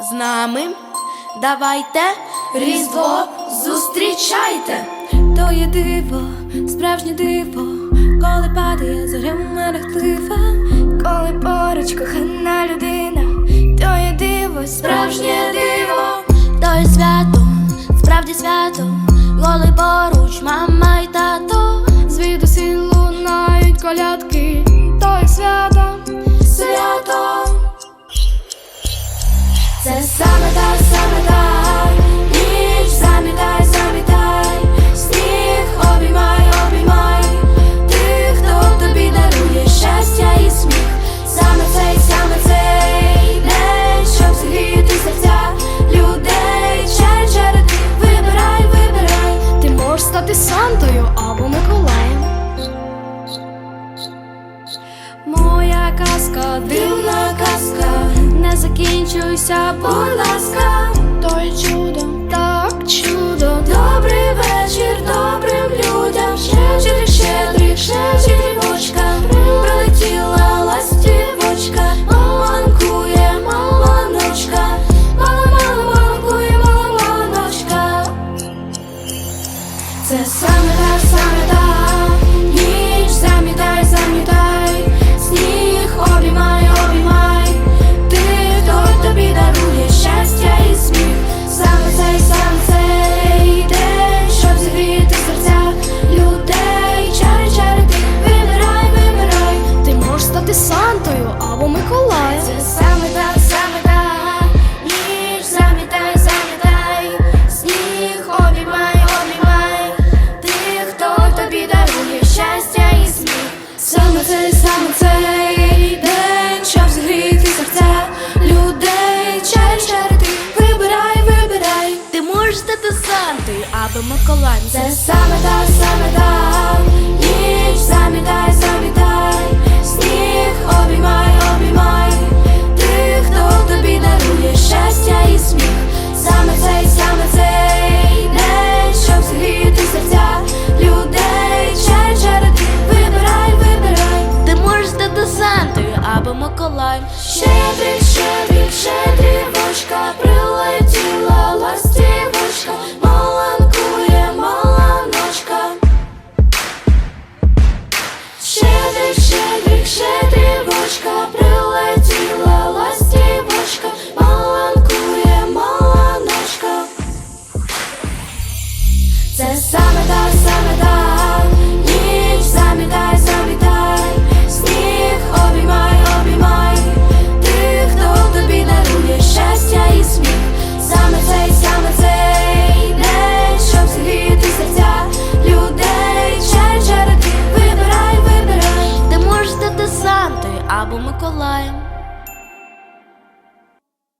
з нами. Давайте Різдво зустрічайте. То є диво, справжнє диво, коли падає зоря мерехтлива, коли поруч кохана людина, то є диво, справжнє диво, То є свято, справді свято, коли поруч мама й тато. звідусіль лунають колядки, то є свято. Це саме та, саме та ніч, замітай, замітай, сніг обіймай, обіймай тих, хто тобі дарує щастя і сміх. Саме цей, саме цей день, щоб зігріти серця людей, чай череди, вибирай, вибирай. Ти можеш стати Сантою або Миколаєм. Моя казка, Дивна закінчуйся, будь ласка, Пустити Сантою або Миколаєм Це саме та, саме та, ніч замітай, замітай. Це саме та саме.